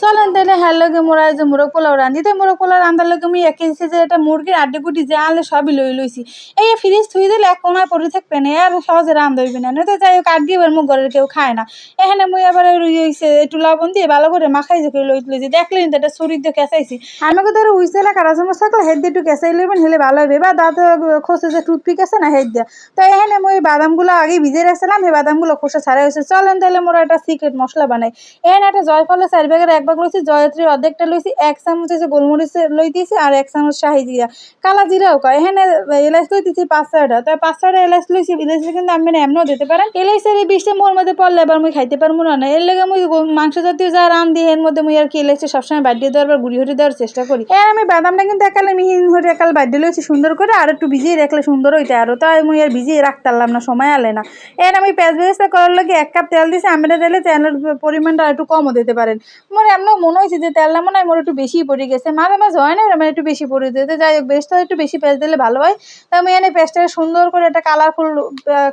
চলেন তাহলে হ্যার লগে মোরা যে মোরগ পোলাও রান্ধি তো মোরগ পোলাও রান্ধার লগে মুই এক কেজি যে এটা মুরগির আড্ডি গুটি যে আনলে সবই লই লইছি। এই ফ্রিজ থুই দিলে এক কোনায় পড়ে থাকবে না আর সহজে রান্ধ হইবে না। নয়তো যাই হোক, আড্ডি এবার মুখ ঘরের কেউ খায় না। এখানে মুই এবার রুই হইছে, একটু লবণ দিয়ে ভালো করে মাখাই যে লই লইছি। দেখলেন তো এটা শরীর দিয়ে কেঁচাইছি। আমাকে ধরো উইসেলা কাটা চামচ থাকলে হেড দিয়ে একটু কেঁচাই লইবেন, হেলে ভালো হবে বা দাঁত খসে যে টুথপিক আছে না হেড দিয়ে, তো এখানে মুই বাদামগুলো আগে ভিজে রাখছিলাম সেই বাদামগুলো খোসা ছাড়াই হয়েছে চলেন তাহলে মোরা একটা সিক্রেট মশলা বানাই। এখানে একটা জয়ফলের চার ব্যাগের এক ভাগ লইছি, জয়ত্রীর অর্ধেকটা লইছি, এক চামচ হচ্ছে গোলমরিচ লই দিয়েছি আর এক চামচ শাহি জিরা কালা জিরাও কয় এখানে এলাচ দিচ্ছি পাঁচ ছয়টা, তো পাঁচ ছয়টা এলাচ লইছি এলাচ কিন্তু আমি এমনও দিতে পারেন, এলাচের এই বিষটা মোর মধ্যে পড়লে এবার মুই খাইতে পারব না এর লেগে মুই মাংস জাতীয় যা রান দিই, এর মধ্যে মুই আর কি এলাচটা সবসময় বাদ দিয়ে দেওয়ার বা গুড়ি হরি দেওয়ার চেষ্টা করি। এর আমি বাদামটা কিন্তু একালে মিহিন হরে একাল বাদ দিয়ে লইছি সুন্দর করে, আর একটু ভিজিয়ে রাখলে সুন্দর হইতে আরও তাই মুই আর ভিজিয়ে রাখতে পারলাম না, সময় আলে না। এর আমি পেঁয়াজ বেরেস্তা করার লগে এক কাপ তেল দিছি আমরা দিলে তেলের পরিমাণটা একটু কমও দিতে পারেন। মোর এমন মনে হয়েছে যে তেলটা মনে হয় একটু বেশি পড়ে গেছে। মাঝে মাঝে হয় না আমার একটু বেশি পড়ে যেতে। যাই হোক বেশটা একটু বেশি পেঁয়াজ দিলে ভালো হয়। তা আমি এনে পেঁয়াজটা সুন্দর করে একটা কালারফুল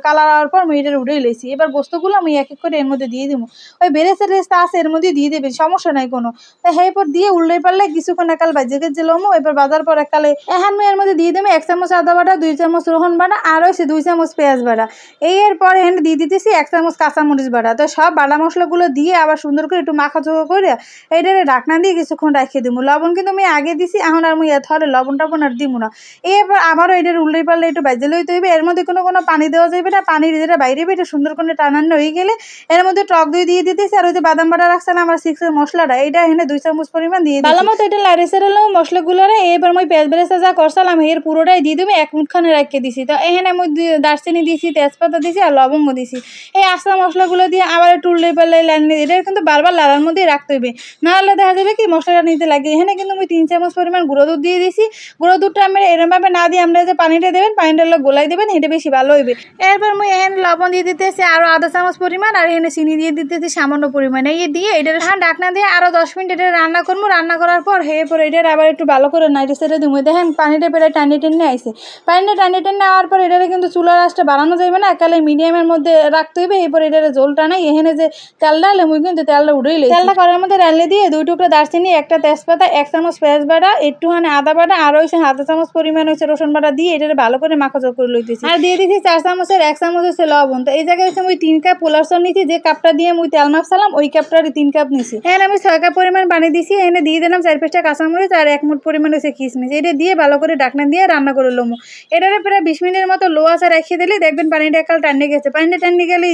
কালার হওয়ার পর আমি এটা উড়েই লেছি। এবার বস্তুগুলো আমি এক এক করে এর মধ্যে দিয়ে দিব। ওই বেরেস্তা টেস্টা আছে, এর মধ্যে দিয়ে দেবে সমস্যা নাই কোনো। তা সেই পর দিয়ে উল্লে পারলে কিছুক্ষণ একাল বাজে গেছে লমো, এবার বাজার পর একালে এখন আমি এর মধ্যে দিয়ে দেবো এক চামচ আদা বাটা, দুই চামচ রোহন বাটা, আর হচ্ছে দুই চামচ পেঁয়াজ বাটা। এই এর পর এখানে দিয়ে দিতেছি এক চামচ কাঁচামরিচ বাটা। তো সব বাটা মশলাগুলো দিয়ে আবার সুন্দর করে একটু মাখা করে এইটারে ঢাকনা দিয়ে কিছুক্ষণ রাখিয়ে দিব লবণ কিন্তু আমি আগে দিছি, এখন আর মুই থলে লবণ টবণ আর দিব না। এরপর আবারও এটার উল্টে পারলে একটু বাজে লইতে হইবে। এর মধ্যে কোনো কোনো পানি দেওয়া যাবে না। পানির যেটা বাইরে এটা সুন্দর করে টানানো হয়ে গেলে এর মধ্যে টক দই দিয়ে দিতেছি। আর ওই যে বাদাম বাটা রাখছিলাম, আমার সিক্সের মশলাটা এইটা এখানে দুই চামচ পরিমাণ দিয়ে ভালো মতো এটা লাড়ে সেরে মশলাগুলো এবার মই পেঁয়াজ বেরেস্তা যা করছিলাম, এর পুরোটাই দিয়ে দেবো এক মুঠখানে রাখিয়ে দিছি। তো এখানে দি- দারচিনি দিছি, তেজপাতা দিছি আর লবঙ্গ দিছি। এই আস্তা মশলাগুলো দিয়ে আবার একটু উল্টে পাল্লে লাইনে এটা কিন্তু বারবার লাড়ার মধ্যেই রাখতে হবে নাহলে দেখা যাবে কি মশলাটা নিতে লাগে। এখানে কিন্তু আমি তিন চামচ পরিমাণ গুঁড়ো দুধ দিয়ে দিছি। গুঁড়ো দুধটা আমরা এরমভাবে না দিয়ে আমরা যে পানিটা দেবেন, পানিটা গোলাই দেবেন, এটা বেশি ভালো হইবে। এরপর মুই এখানে লবণ দিয়ে দিতেছি আরও আধা চামচ পরিমাণ আর এখানে চিনি দিয়ে দিতেছি সামান্য পরিমাণে। এই দিয়ে এটা হ্যাঁ ডাকনা দিয়ে আরও দশ মিনিট এটা রান্না করব। রান্না করার পর হে পরে এটা আবার একটু ভালো করে নাইটে সেরে দিব দেখেন পানিটা পেরে টানি টেনে আইছে। পানিটা টানি টেনে নেওয়ার পর এটারে কিন্তু চুলার আঁচটা বাড়ানো যাবে না, একালে মিডিয়ামের মধ্যে রাখতে হইবে। এরপর এটারে জলটা নাই, এখানে যে তেল ডালে মুই কিন্তু তেলটা লেছি তেলটা করার মধ্যে রান্লে দিয়ে দুই টুকরা দারচিনি, একটা তেজপাতা, এক চামচ পেঁয়াজ বাটা, একটুখানি আদা বাটা, আর হয়েছে আধা চামচ পরিমাণ হচ্ছে রসুন বাটা দিয়ে এটারে ভালো করে মাখাচো করে লইতেছি আর দিয়ে দিছি চার চামচের, এক চামচ হচ্ছে লবণ। তো এই জায়গায় হচ্ছে মুই তিন কাপ পোলার নিছি যে কাপটা দিয়ে আমি তেল মাপসালাম ওই কাপটারই তিন কাপ নিছি এখানে আমি ছয় কাপ পরিমাণ পানি দিছি এখানে দিয়ে দিলাম চার পাঁচটা কাঁচামরিচ আর এক মুঠ পরিমাণ হচ্ছে কিশমিশ এটা দিয়ে ভালো করে ডাকনা দিয়ে রান্না করে লমু এটারে প্রায় বিশ মিনিটের মতো লো আঁচে রেখে দিলে দেখবেন পানিটা একাল টান্নে গেছে। পানিটা টান্নে গেলে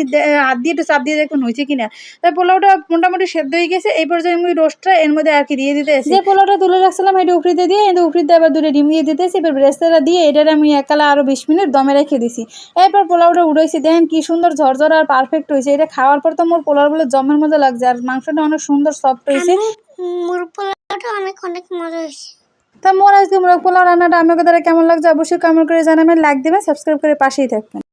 হাত দিয়ে একটু চাপ দিয়ে দেখুন হয়েছে কিনা। তাই পোলাওটা মোটামুটি সেদ্ধ হয়ে গেছে এই পর্যায়ে আমি রোস্টটা এর মধ্যে আর কি দিয়ে দিতে যে পোলাওটা তুলে রাখছিলাম এটা উপরিতে দিয়ে কিন্তু উপরিতে আবার দূরে ডিম দিয়ে দিতেছি এবার ব্রেস্তাটা দিয়ে এটার আমি একালা আরও বিশ মিনিট দমে রেখে দিছি। এরপর পোলাওটা উড়াইছি দেখেন কি সুন্দর ঝরঝর আর পারফেক্ট হয়েছে। এটা খাওয়ার পর তো মোর পোলাও বলে জমের মধ্যে লাগছে আর মাংসটা অনেক সুন্দর সফট হয়েছে। মুরগ পোলাওটা অনেক অনেক মজা হয়েছে। তা মোর আজকে মোরগ পোলাও রান্নাটা আমাকে দ্বারা কেমন লাগছে অবশ্যই কমেন্ট করে জানাবেন লাইক দেবেন সাবস্ক্রাইব করে পাশেই থাকবেন।